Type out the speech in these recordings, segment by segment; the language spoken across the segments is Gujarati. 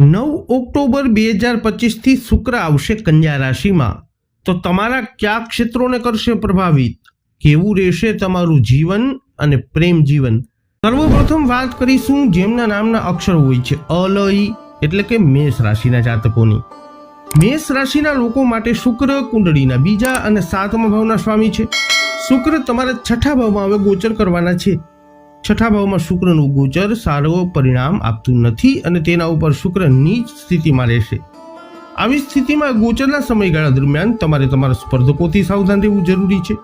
નવ ઓક્ટોબર બે હજાર પચીસથી શુક્ર આવશે કન્યા રાશિમાં. તો તમારા કયા ક્ષેત્રોને કરશે પ્રભાવિત? કેવું રહેશે તમારું જીવન અને પ્રેમ જીવન? સર્વપ્રથમ વાત કરીશું જેમના નામના અક્ષર હોય છે. અલય, એટલે કે મેષ રાશિના જાતકોની. મેષ રાશિના લોકો માટે શુક્ર કુંડળીના બીજા અને સાતમા ભાવના સ્વામી છે. શુક્ર તમારા છઠ્ઠા ભાવમાં હવે ગોચર કરવાના છે. છઠ્ઠા ભાવમાં શુક્રનું ગોચર સારો પરિણામ આપતું નથી અને તેના ઉપર શુક્ર નીચ સ્થિતિમાં રહેશે. આવી સ્થિતિમાં ગોચરના સમયગાળા દરમિયાન તમારે તમારા સ્પર્ધકોથી સાવધાન રહેવું જરૂરી છે.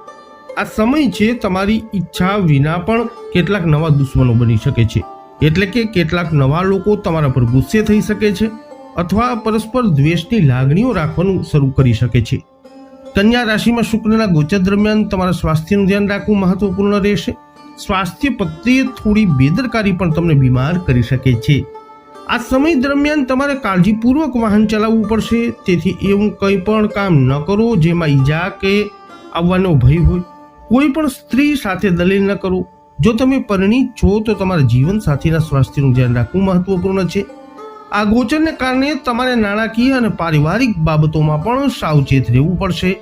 આ સમય છે તમારી ઈચ્છા વિના પણ કેટલાક નવા દુશ્મનો બની શકે છે. એટલે કે કેટલાક નવા લોકો તમારા પર ગુસ્સે થઈ શકે છે અથવા પરસ્પર દ્વેષની લાગણીઓ રાખવાનું શરૂ કરી શકે છે. કન્યા રાશિમાં શુક્રના ગોચર દરમિયાન તમારા સ્વાસ્થ્યનું ધ્યાન રાખવું મહત્વપૂર્ણ રહેશે. સ્વાસ્થ્ય પ્રત્યે થોડી બેદરકારી પણ તમને બીમાર કરી શકે છે. આ સમય દરમિયાન તમારે કાળજીપૂર્વક વાહન ચલાવવું પડશે. તેથી એવું કંઈ પણ કામ ન કરો જેમાં ઈજા કે આવવાનો ભય હોય. કોઈ પણ સ્ત્રી સાથે દલીલ ન કરો. જો તમે પરિણીત છો તો તમારા જીવન સાથીના સ્વાસ્થ્યનું ધ્યાન રાખવું મહત્વપૂર્ણ છે. આ ગોચરને કારણે તમારે નાણાકીય અને પારિવારિક બાબતોમાં પણ સાવચેત રહેવું પડશે.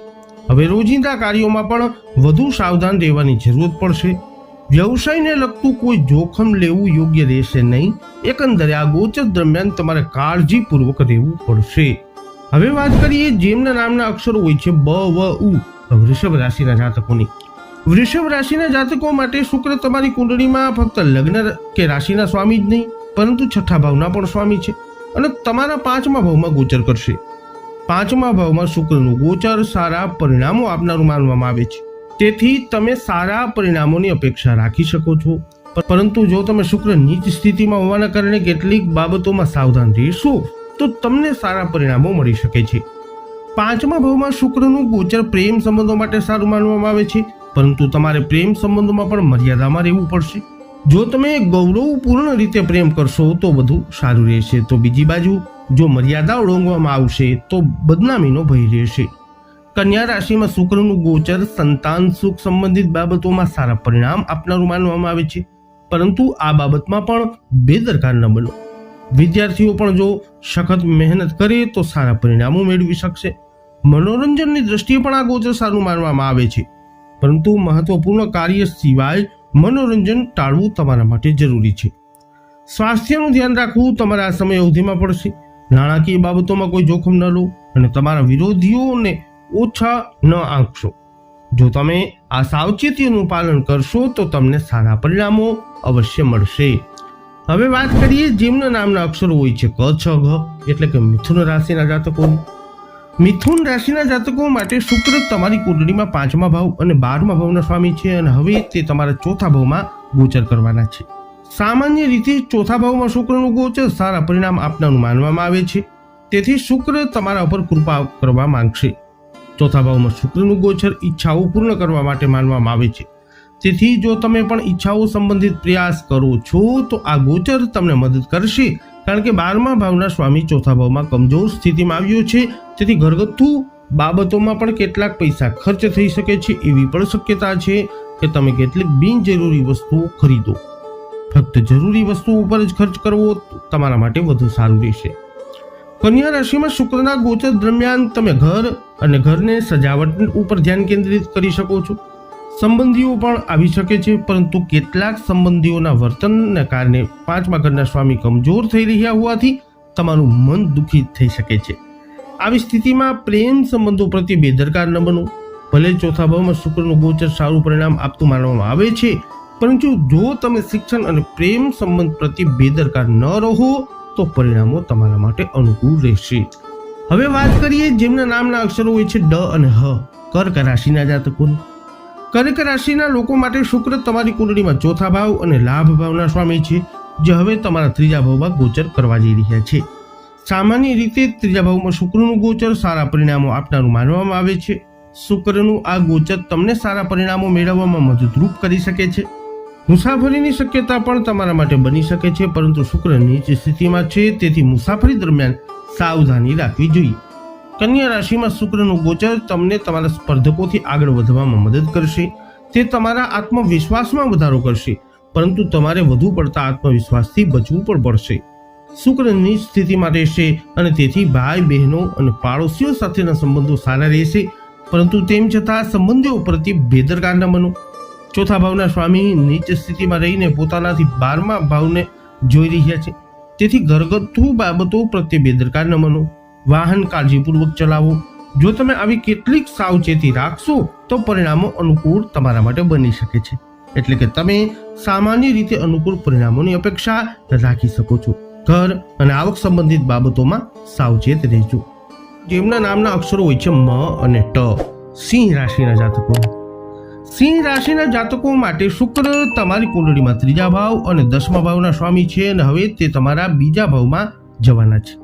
હવે રોજિંદા કાર્યોમાં પણ વધુ સાવધાન રહેવાની જરૂરત પડશે. વ્યવસાયને લગતું કોઈ જોખમ લેવું યોગ્ય રહેશે નહીં. એકંદરે આ ગોચર દરમિયાન તમારે કાળજીપૂર્વક રહેવું પડશે. હવે વાત કરીએ જેમના નામના અક્ષરો હોય છે બ, વ, ઉ. વૃષભ રાશિના જાતકોની. વૃષભ રાશિના જાતકો માટે શુક્ર તમારી કુંડળીમાં ફક્ત લગ્ન કે રાશિના સ્વામી જ નહીં, પરંતુ છઠ્ઠા ભાવના પણ સ્વામી છે અને તમારા પાંચમા ભાવમાં ગોચર કરશે. પાંચમા ભાવમાં શુક્રનું ગોચર સારા પરિણામો આપનારું માનવામાં આવે છે. તેથી તમે સારા પરિણામોની અપેક્ષા રાખી શકો છો. પરંતુ જો તમે શુક્ર નીચ સ્થિતિમાં હોવાના કારણે કેટલીક બાબતોમાં સાવધાન રહેશો, તો તમને સારા પરિણામો મળી શકે છે. પાંચમા ભાવમાં શુક્રનું ગોચર પ્રેમ સંબંધો માટે સારું માનવામાં આવે છે, પરંતુ તમારે પ્રેમ સંબંધોમાં પણ મર્યાદામાં રહેવું પડશે. જો તમે ગૌરવપૂર્ણ રીતે પ્રેમ કરશો, તો બધું સારું રહેશે. તો બીજી બાજુ, જો મર્યાદા ઓળંગવામાં આવશે, તો બદનામીનો ભય રહેશે. કન્યા રાશિમાં શુક્રનું ગોચર, સંતાન, સુખ સંબંધિત બાબતોમાં સારા પરિણામ આપનારું માનવામાં આવે છે. પરંતુ આ બાબતમાં પણ બેદરકાર ન બનો. વિદ્યાર્થીઓ પણ જો સખત મહેનત કરે તો સારા પરિણામો મેળવી શકશે. મનોરંજનની દ્રષ્ટિએ પણ આ ગોચર સારું માનવામાં આવે છે. પરંતુ મહત્વપૂર્ણ કાર્ય સિવાય મનોરંજન ટાળવું તમારા માટે જરૂરી છે. સ્વાસ્થ્યનું ધ્યાન રાખવું તમારા આ સમય અવધિમાં પડશે. નાણાકીય બાબતોમાં કોઈ જોખમ ન લો અને તમારા વિરોધીઓને ઓછા ન આંકશો. જો તમે આ સાવચેતીનું પાલન કરશો, તો તમને સારા પરિણામો અવશ્ય મળશે. હવે વાત કરીએ જેમના નામના અક્ષરો હોય છે ક, છ, ઘ, એટલે કે મિથુન રાશિના જાતકો. મિથુન રાશિના જાતકો માટે શુક્ર તમારી કુંડળીમાં પાંચમા ભાવ અને બારમા ભાવના સ્વામી છે અને હવે તે તમારા ચોથા ભાવમાં ગોચર કરવાના છે. સામાન્ય રીતે ચોથા ભાવમાં શુક્રનું ગોચર સારા પરિણામ આપનારું માનવામાં આવે છે. તેથી શુક્ર તમારા ઉપર કૃપા કરવા માંગશે. ચોથા ભાવમાં શુક્રનું ગોચર ઈચ્છાઓ પૂર્ણ કરવા માટે માનવામાં આવે છે. તેથી જો તમે પણ ઈચ્છાઓ સંબંધિત પ્રયાસ કરો છો, તો આ ગોચર તમને મદદ કરશે. કારણ કે બારમા ભાવના સ્વામી ચોથા ભાવમાં કમજોર સ્થિતિમાં આવ્યો છે. તેથી ઘરગથ્થુ બાબતોમાં પણ કેટલાક પૈસા ખર્ચ થઈ શકે છે એવી પણ શક્યતા છે કે તમે કેટલીક બિનજરૂરી વસ્તુઓ ખરીદો. ફક્ત જરૂરી વસ્તુઓ ઉપર જ ખર્ચ કરવો તમારા માટે વધુ સારું રહેશે. કન્યા રાશિમાં શુક્રના ગોચર દરમિયાન તમે ઘર અને ઘરને સજાવટ ઉપર ધ્યાન કેન્દ્રિત કરી શકો છો. સંબંધીઓ પણ આવી શકે છે, પરંતુ કેટલાક સંબંધીઓના વર્તનને કારણે પાંચમા ઘરના સ્વામી કમજોર થઈ રહ્યા હોવાથી તમારું મન દુઃખી થઈ શકે છે. આવી સ્થિતિમાં પ્રેમ સંબંધો પ્રત્યે બેદરકાર ન બનો. ભલે ચોથા ભાવમાં શુક્રનું ગોચર સારું પરિણામ આપતું માનવામાં આવે છે, પરંતુ જો તમે શિક્ષણ અને પ્રેમ સંબંધ પ્રત્યે બેદરકાર ન રહો, તો પરિણામો તમારા માટે અનુકૂળ રહેશે. હવે વાત કરીએ જેમના નામના અક્ષરો હોય છે ડ અને હ. કર્ક રાશિના જાતકોની કર્ક રાશિના લોકો માટે શુક્ર તમારી કુંડળીમાં ચોથા ભાવ અને લાભ ભાવના સ્વામી છે, જે હવે તમારા ત્રીજા ભાવમાં ગોચર કરવા જઈ રહ્યા છે. સામાન્ય રીતે ત્રીજા ભાવમાં શુક્રનું ગોચર સારા પરિણામો આપનારું માનવામાં આવે છે. શુક્રનું આ ગોચર તમને સારા પરિણામો મેળવવામાં મદદરૂપ કરી શકે છે. મુસાફરીની શક્યતા પણ તમારા માટે બની શકે છે, પરંતુ શુક્ર નીચ સ્થિતિમાં છે, તેથી મુસાફરી દરમિયાન સાવધાની રાખવી જોઈએ. કન્યા રાશિમાં શુક્રનું ગોચર તમને તમારા સ્પર્ધકોથી આગળ વધવામાં મદદ કરશે. તે તમારા આત્મવિશ્વાસમાં વધારો કરશે, પરંતુ તમારે વધુ પડતા આત્મવિશ્વાસથી બચવું પણ પડશે. શુક્રની સ્થિતિમાં રહેશે અને તેથી ભાઈ, બહેનો અને પાડોશીઓ સાથેના સંબંધો સારા રહેશે, પરંતુ તેમ છતાં સંબંધીઓ પ્રત્યે બેદરકાર ન બનો. ચોથા ભાવના સ્વામી નીચ સ્થિતિમાં રહીને પોતાનાથી બારમા ભાવને જોઈ રહ્યા છે. તેથી ઘરગથ્થુ બાબતો પ્રત્યે બેદરકાર ન બનો. વાહન કાળજીપૂર્વક ચલાવો. જો તમે આવી કેટલીક સાવચેતી રાખશો, તો પરિણામો અનુકૂળ તમારા માટે બની શકે છે. એટલે કે તમે સામાન્ય રીતે અનુકૂળ પરિણામોની અપેક્ષા રાખી શકો છો. ઘર અને આવક સંબંધિત બાબતોમાં સાવચેત રહેજો. જેમના નામના અક્ષરો હોય છે મ અને ટ. સિંહ રાશિના જાતકો. સિંહ રાશિના જાતકો માટે શુક્ર તમારી કુંડળીમાં ત્રીજા ભાવ અને દસમા ભાવના સ્વામી છે અને હવે તે તમારા બીજા ભાવમાં જવાના છે.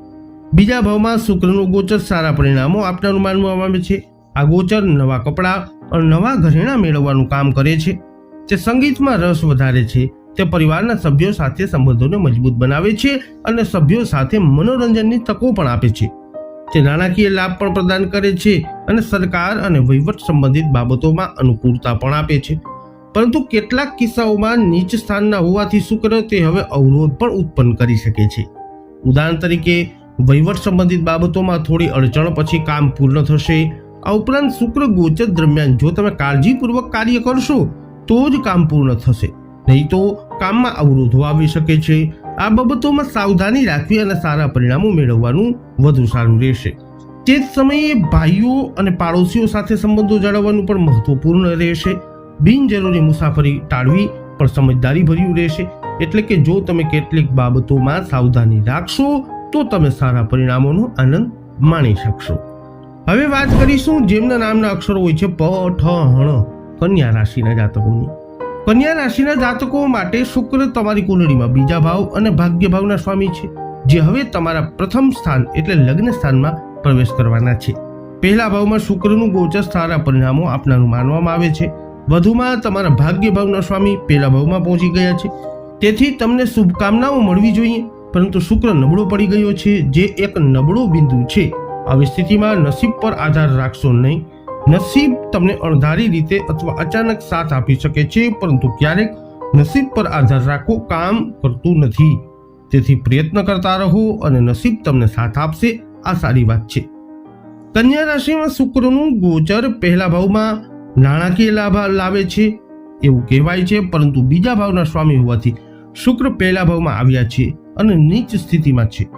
બીજા ભાવમાં શુક્રનું ગોચર સારા પરિણામો આપનારું માનવામાં આવે છે. આ ગોચર નવા કપડાં અને નવા ઘરેણાં મેળવવાનું કામ કરે છે. તે સંગીતમાં રસ વધારે છે. તે પરિવારના સભ્યો સાથે સંબંધોને મજબૂત બનાવે છે અને સભ્યો સાથે મનોરંજનની તકો પણ આપે છે. તે નાણાકીય લાભ પણ પ્રદાન કરે છે અને સરકાર અને વહીવટ સંબંધિત બાબતોમાં અનુકૂળતા પણ આપે છે. પરંતુ કેટલાક કિસ્સાઓમાં નીચ સ્થાનના હોવાથી શુક્ર તે હવે અવરોધ પણ ઉત્પન્ન કરી શકે છે. ઉદાહરણ તરીકે, વહીવટ સંબંધિત બાબતોમાં થોડી અડચણ પછી કામ પૂર્ણ થશે. આ ઉપરાંત શુક્ર ગોચર દરમિયાન જો તમે કાળજીપૂર્વક કાર્ય કરશો, તો જ કામ પૂર્ણ થશે. નહીં તો કામમાં અવરોધો આવી શકે છે. આ બાબતોમાં સાવધાની રાખવી અને સારા પરિણામો મેળવવાનું વધુ સારું રહેશે. તે જ સમયે ભાઈઓ અને પાડોશીઓ સાથે સંબંધો જાળવવાનું પણ મહત્વપૂર્ણ રહેશે. બિનજરૂરી મુસાફરી ટાળવી પણ સમજદારી ભર્યું રહેશે. એટલે કે જો તમે કેટલીક બાબતોમાં સાવધાની રાખશો, તો તમે સારા પરિણામોનો આનંદ માણી શકશો. હવે વાત કરીશું જેમના નામના અક્ષરો હોય છે, પ, ઠ હણ કન્યા રાશિના જાતકોની. કન્યા રાશિના જાતકો માટે શુક્ર તમારી કુંડળીમાં બીજા ભાવ અને ભાગ્ય ભાવના સ્વામી છે, જે હવે તમારા પ્રથમ સ્થાન એટલે લગ્ન સ્થાનમાં પ્રવેશ કરવાના છે. પહેલા ભાવમાં શુક્રનું ગોચર સારા પરિણામો આપનારું માનવામાં આવે છે. વધુમાં તમારા ભાગ્ય ભાવના સ્વામી પહેલા ભાવમાં પહોંચી ગયા છે. તેથી તમને શુભકામનાઓ મળવી જોઈએ, પરંતુ શુક્ર નબળો પડી ગયો છે, જે એક નબળો બિંદુ છે. આવી સ્થિતિમાં નસીબ પર આધાર રાખશો નહીં. નસીબ તમને અણધારી રીતે અથવા અચાનક સાથ આપી શકે છે, પરંતુ ક્યારેક નસીબ પર આધાર રાખવો કામ કરતું નથી. તેથી પ્રયત્ન કરતા રહો અને નસીબ તમને સાથ આપશે, આ સારી વાત છે. કન્યા રાશિમાં શુક્રનું ગોચર પહેલા ભાવમાં નાણાકીય લાભ લાવે છે, એવું કહેવાય છે, પરંતુ બીજા ભાવના સ્વામી હોવાથી શુક્ર પહેલા ભાવમાં આવ્યા છે અને નીચ સ્થિતિમાં છે.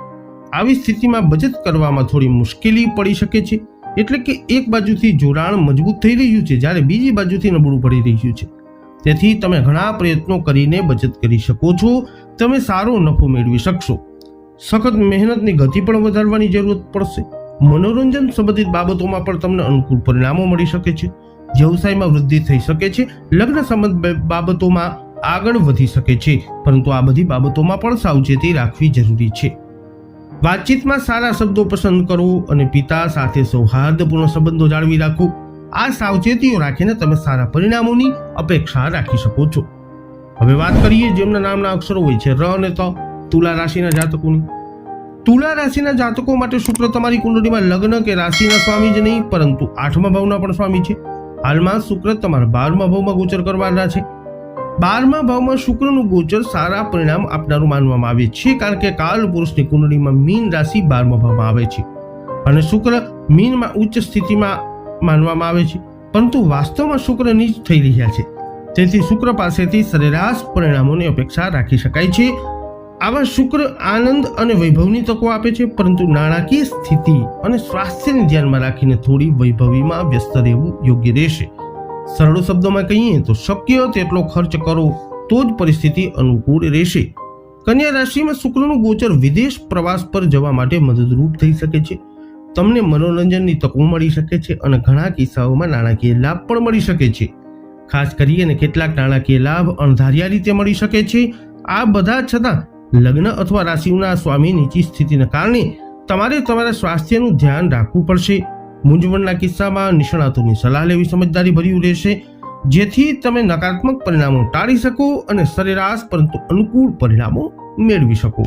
આવી સ્થિતિમાં બચત કરવામાં થોડી મુશ્કેલી પડી શકે છે એટલે કે એક બાજુથી જોડાણ મજબૂત થઈ રહ્યું છે, જ્યારે બીજી બાજુથી નબળું પડી રહ્યું છે. તેથી તમે ઘણા પ્રયત્નો કરીને બચત કરી શકો છો, તમે સારો નફો મેળવી શકશો. સખત મહેનતની ગતિ પણ વધારવાની જરૂરત પડશે. મનોરંજન સંબંધિત બાબતોમાં પણ તમને અનુકૂળ પરિણામો મળી શકે છે. વ્યવસાયમાં વૃદ્ધિ થઈ શકે છે. લગ્ન સંબંધ બાબતોમાં આગળ વધી શકે છે. પરંતુ આ બધી બાબતોમાં પણ સાવચેતી રાખવી જરૂરી છે. વાતચીતમાં સારા શબ્દો પસંદ કરો અને પિતા સાથે સૌહાર્દપૂર્ણ સંબંધો જાળવી રાખો. આ સાવચેતીઓ રાખીને તમે સારા પરિણામોની અપેક્ષા રાખી શકો છો. હવે વાત કરીએ જેમના નામના અક્ષરો હોય છે ર અને ત, તુલા રાશિના જાતકોની. તુલા રાશિના જાતકો માટે શુક્ર તમારી કુંડળીમાં લગ્ન કે રાશિના સ્વામી જ નહીં, પરંતુ આઠમા ભાવના પણ સ્વામી છે. હાલમાં શુક્ર તમારા બારમા ભાવમાં ગોચર કરવાના છે. બારમા ભાવમાં શુક્રનું ગોચર સારા પરિણામ આપનારું માનવામાં આવે છે, કારણ કે કાલ પુરુષની કુંડળીમાં મીન રાશિ બારમા ભાવમાં આવે છે. અને શુક્ર મીનમાં ઉચ્ચ સ્થિતિમાં માનવામાં આવે છે, પરંતુ વાસ્તવમાં શુક્ર નીચ થઈ રહ્યા છે. તેથી શુક્ર પાસેથી સરેરાશ પરિણામોની અપેક્ષા રાખી શકાય છે. આવા શુક્ર આનંદ અને વૈભવની તકો આપે છે, પરંતુ નાણાકીય સ્થિતિ અને સ્વાસ્થ્યને ધ્યાનમાં રાખીને થોડી વૈભવીમાં વ્યસ્ત રહેવું યોગ્ય રહેશે. સરળ શબ્દોમાં કહીએ તો શક્ય તેટલો ખર્ચ કરો, તો જ પરિસ્થિતિ અનુકૂળ રહેશે. કન્યા રાશિમાં શુક્રનું ગોચર વિદેશ પ્રવાસ પર જવા માટે મદદરૂપ થઈ શકે છે. તમને મનોરંજનની તકો મળી શકે છે અને ઘણા કિસ્સાઓમાં નાણાકીય લાભ પણ મળી શકે છે. ખાસ કરીને કેટલાક નાણાકીય લાભ અણધાર્યા રીતે મળી શકે છે. આ બધા છતાં લગ્ન અથવા રાશિના સ્વામી નીચી સ્થિતિને કારણે તમારે તમારા સ્વાસ્થ્યનું ધ્યાન રાખવું પડશે. મૂંઝવણના કિસ્સામાં નિષ્ણાતોની સલાહ લેવી સમજદારી ભર્યું રહેશે, જેથી તમે નકારાત્મક પરિણામો ટાળી શકો અને સરેરાશ પરંતુ અનુકૂળ પરિણામો મેળવી શકો.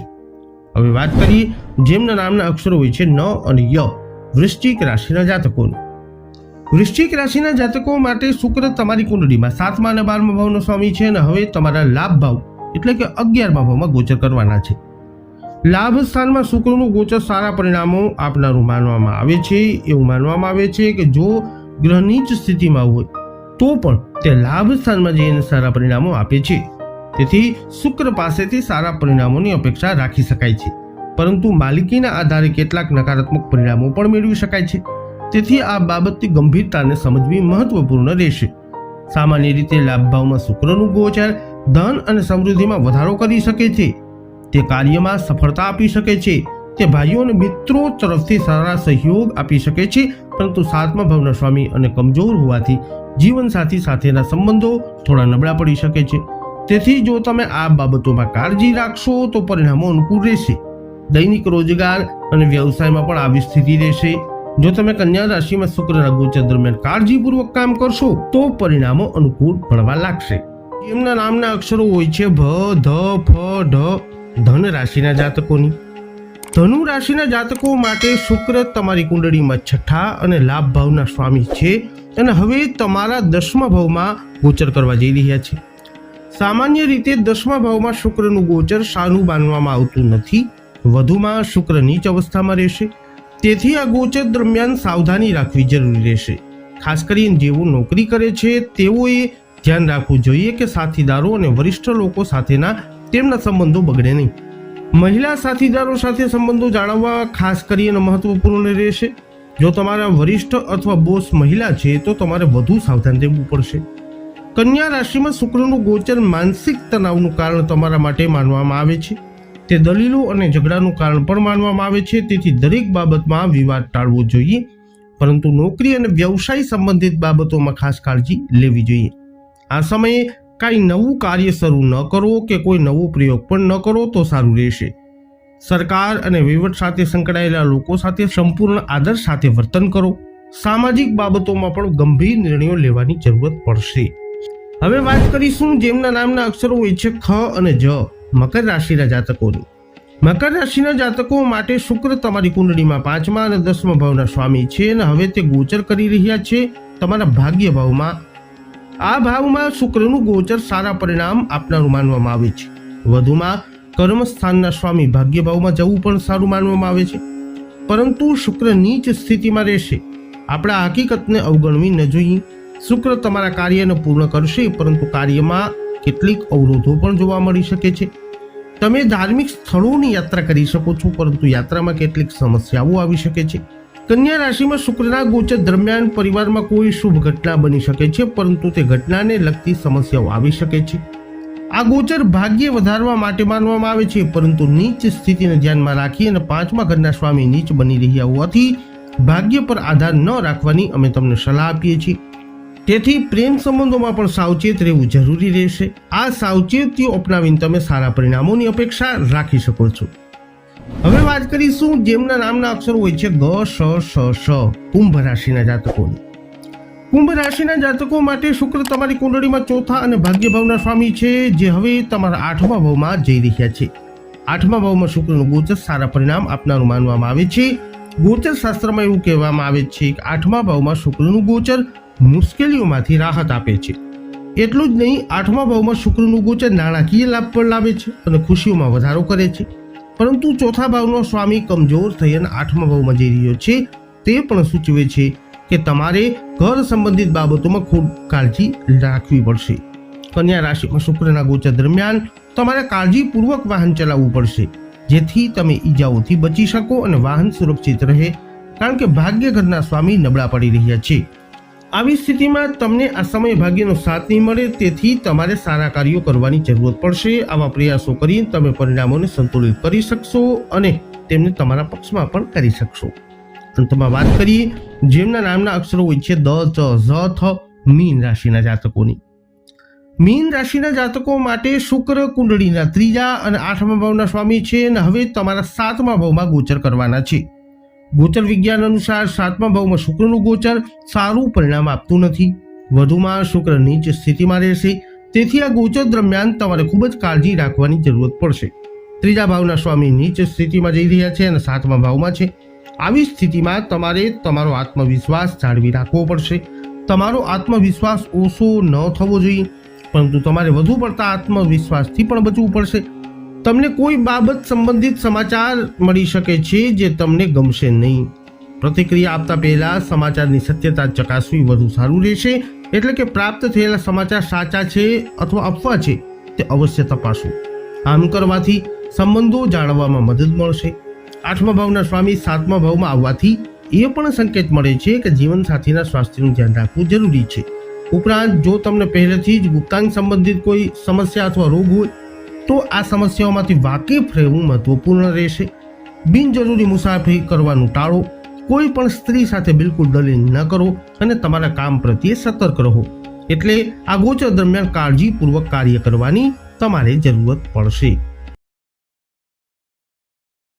હવે વાત કરીએ જેમના નામના અક્ષરો હોય છે ન અને ય, વૃશ્ચિક રાશિના જાતકોની. વૃશ્ચિક રાશિના જાતકો માટે શુક્ર તમારી કુંડળીમાં સાતમા અને બારમા ભાવનો સ્વામી છે અને હવે તમારા લાભ ભાવ એટલે કે અગિયારમા ભાવમાં ગોચર કરવાના છે. લાભ સ્થાનમાં શુક્રનું ગોચર સારા પરિણામો આપનારું માનવામાં આવે છે, એવું માનવામાં આવે છે કે જો ગ્રહ નીચ સ્થિતિમાં હોય, તો પણ તે લાભ સ્થાનમાં જઈને સારા પરિણામો આપે છે. તેથી શુક્ર પાસેથી સારા પરિણામોની અપેક્ષા રાખી શકાય છે. પરંતુ માલિકીના આધારે કેટલાક નકારાત્મક પરિણામો પણ મેળવી શકાય છે. તેથી આ બાબતની ગંભીરતાને સમજવી મહત્વપૂર્ણ રહેશે. સામાન્ય રીતે લાભ ભાવમાં શુક્રનું ગોચર ધન અને સમૃદ્ધિમાં વધારો કરી શકે છે. તે કાર્યમાં સફળતા આપી શકે છે, તે ભાઈઓ અને મિત્રો તરફથી સારા સહયોગ આપી શકે છે, પરંતુ સાતમા ભાવના સ્વામી અને કમજોર હોવાથી જીવનસાથી સાથેના સંબંધો થોડા નબળા પડી શકે છે. તેથી જો તમે આ બાબતોમાં કાળજી રાખશો, તો પરિણામો અનુકૂળ રહેશે. દૈનિક રોજગાર અને વ્યવસાયમાં પણ આવી સ્થિતિ રહેશે. જો તમે કન્યા રાશિમાં શુક્રના ગોચર દરમિયાન કાળજીપૂર્વક કામ કરશો, તો પરિણામો અનુકૂળ મળવા લાગશે. એમના નામના અક્ષરો હોય છે, ભ, ધ, ફ, ઢ. ધન રાશિના જાતકોની. ધનુ રાશિના જાતકો માટે શુક્ર તમારી કુંડળીમાં છઠ્ઠા અને લાભ ભાવના સ્વામી છે અને હવે તમારા દસમા ભાવમાં ગોચર કરવા જઈ રહ્યા છે. સામાન્ય રીતે દસમા ભાવમાં શુક્રનું ગોચર સારું માનવામાં આવતું નથી. વધુમાં શુક્ર નીચ અવસ્થામાં રહેશે. તેથી આ ગોચર દરમિયાન સાવધાની રાખવી જરૂરી રહેશે. ખાસ કરીને જેઓ નોકરી કરે છે તેઓએ ધ્યાન રાખવું જોઈએ કે સાથીદારો અને વરિષ્ઠ લોકો સાથેના તેમના સંબંધો બગડે નહીં. મહિલા સાથીદારો સાથે સંબંધો જાળવવા ખાસ કરીને મહત્વપૂર્ણ રહેશે. જો તમારા વરિષ્ઠ અથવા બોસ મહિલા છે, તો તમારે વધુ સાવધાન રહેવું પડશે. કન્યા રાશિમાં શુક્રનું ગોચર માનસિક તણાવનું કારણ તમારા માટે માનવામાં આવે છે. તે દલીલો અને ઝઘડાનું કારણ પણ માનવામાં આવે છે. તેથી દરેક બાબતમાં વિવાદ ટાળવો જોઈએ. પરંતુ નોકરી અને વ્યવસાય સંબંધિત બાબતોમાં ખાસ કાળજી લેવી જોઈએ. આ સમયે કાંઈ નવું કાર્ય શરૂ ન કરો કે કોઈ નવો પ્રયોગ પણ ન કરો તો સારું રહેશે. સરકાર અને વહીવટ સાથે સંકળાયેલા લોકો સાથે સંપૂર્ણ આદર સાથે વર્તન કરો. સામાજિક બાબતોમાં પણ ગંભીર નિર્ણયો લેવાની જરૂરત પડશે. હવે વાત કરીશું જેમના નામના અક્ષરો હોય છે ખ અને જ, મકર રાશિના જાતકોની. મકર રાશિના જાતકો માટે શુક્ર તમારી કુંડળીમાં પાંચમા અને દસમા ભાવના સ્વામી છે અને હવે તે ગોચર કરી રહ્યા છે તમારા ભાગ્ય ભાવમાં. આ ભાવમાં શુક્રનું ગોચર સારા પરિણામ આપનારું માનવામાં આવે છે. વધુમાં કર્મસ્થાનના સ્વામી ભાગ્યભાવમાં જવું પણ સારું માનવામાં આવે છે. પરંતુ શુક્ર નીચ સ્થિતિમાં રહેશે. આપણા હકીકતને અવગણવી ન જોઈએ શુક્ર તમારા કાર્યને પૂર્ણ કરશે, પરંતુ કાર્યમાં કેટલીક અવરોધો પણ જોવા મળી શકે છે. તમે ધાર્મિક સ્થળોની યાત્રા કરી શકો છો, પરંતુ યાત્રામાં કેટલીક સમસ્યાઓ આવી શકે છે. કન્યા રાશિમાં શુક્રના ગોચર દરમિયાન પરિવારમાં કોઈ શુભ ઘટના બની શકે છે, પરંતુ તે ઘટનાને લગતી સમસ્યાઓ આવી શકે છે. આ ગોચર ભાગ્ય વધારવા માટે માનવામાં આવે છે, પરંતુ નીચ સ્થિતિને ધ્યાનમાં રાખી અને પાંચમા ઘરના સ્વામી નીચ બની રહ્યા હોવાથી ભાગ્ય પર આધાર ન રાખવાની અમે તમને સલાહ આપીએ છીએ. તેથી પ્રેમ સંબંધોમાં પણ સાવચેત રહેવું જરૂરી રહેશે. આ સાવચેતીઓ અપનાવીને તમે સારા પરિણામોની અપેક્ષા રાખી શકો છો. હવે વાત કરીશું જેમના નામના અક્ષરો હોય છે ગ સ સ સ કુંભ રાશિના જાતકોની કુંભ રાશિના જાતકો માટે શુક્ર તમારી કુંડળીમાં ચોથા અને ભાગ્ય ભાવના સ્વામી છે, જે હવે તમારા આઠમા ભાવમાં જઈ રહ્યા છે. આઠમા ભાવમાં શુક્રનું ગોચર સારા પરિણામ આપનારું માનવામાં આવે છે. ગોચર શાસ્ત્રમાં એવું કહેવામાં આવે છે કે આઠમા ભાવમાં શુક્રનું ગોચર મુશ્કેલીઓમાંથી રાહત આપે છે. એટલું જ નહીં, આઠમા ભાવમાં શુક્રનું ગોચર નાણાકીય લાભ પણ લાવે છે અને ખુશીઓમાં વધારો કરે છે. પરંતુ ચોથા ભાવનો સ્વામી કમજોર થઈ અને આઠમા ભાવમાં જઈ રહ્યો છે, તે પણ સૂચવે છે કે તમારે ઘર સંબંધિત બાબતોમાં ખૂબ કાળજી રાખવી પડશે. કન્યા રાશિમાં શુક્રના ગોચર દરમિયાન તમારે કાળજીપૂર્વક વાહન ચલાવવું પડશે, જેથી તમે ઈજાઓથી બચી શકો અને વાહન સુરક્ષિત રહે, કારણ કે ભાગ્ય ઘરના સ્વામી નબળા પડી રહ્યા છે. આવી સ્થિતિમાં તમને આ સમય ભાગ્યનો સાથ નહીં મળે, તેથી તમારે સારા કાર્યો કરવાની જરૂરત પડશે. આવા પ્રયાસો કરી તમે પરિણામોને સંતુલિત કરી શકશો અને તેમને તમારા પક્ષમાં પણ કરી શકશો. અંતમાં વાત કરીએ, જેમના નામના અક્ષરો હોય છે દ, ચ, ઝ, થ, મીન રાશિના જાતકોની. મીન રાશિના જાતકો માટે શુક્ર, કુંડળીના ત્રીજા અને આઠમા ભાવના સ્વામી છે અને હવે તમારા સાતમા ભાવમાં ગોચર કરવાના છે. ગોચર વિજ્ઞાન અનુસાર સાતમા ભાવમાં શુક્રનું ગોચર સારું પરિણામ આપતું નથી. વધુમાં શુક્ર નીચ સ્થિતિમાં રહેશે. તેથી આ ગોચર દરમિયાન તમારે ખૂબ જ કાળજી રાખવાની જરૂરત પડશે. ત્રીજા ભાવના સ્વામી નીચ સ્થિતિમાં જઈ રહ્યા છે અને સાતમા ભાવમાં છે. આવી સ્થિતિમાં તમારે તમારો આત્મવિશ્વાસ જાળવી રાખવો પડશે. તમારો આત્મવિશ્વાસ ઓછો ન થવો જોઈએ. પરંતુ તમારે વધુ પડતા આત્મવિશ્વાસથી પણ બચવું પડશે. તમને કોઈ બાબત સંબંધિત સમાચાર મળી શકે છે જે તમને ગમશે નહીં? પ્રતિક્રિયા આપતા પહેલા સમાચારની સત્યતા ચકાસવી વધુ સારું રહેશે. એટલે કે પ્રાપ્ત થયેલા સમાચાર સાચા છે અથવા અફવા છે તે અવશ્ય તપાસો. આમ કરવાથી સંબંધો જાળવવામાં મદદ મળશે. આઠમા ભાવના સ્વામી સાતમા ભાવમાં આવવાથી એ પણ સંકેત મળે છે કે જીવનસાથીના સ્વાસ્થ્યનું ધ્યાન રાખવું જરૂરી છે. ઉપરાંત જો તમને પહેલેથી જ ગુપ્તાંગ સંબંધિત કોઈ સમસ્યા અથવા રોગ હોય તો આ સમસ્યાઓમાંથી વાકેફ રહેવું મહત્વપૂર્ણ રહેશે. બિનજરૂરી મુસાફરી કરવાનું ટાળો. કોઈ પણ સ્ત્રી સાથે બિલકુલ દલીલ ન કરો અને તમારા કામ પ્રત્યે સતર્ક રહો. એટલે આ ગોચર દરમિયાન કાળજીપૂર્વક કાર્ય કરવાની તમારે જરૂરત પડશે.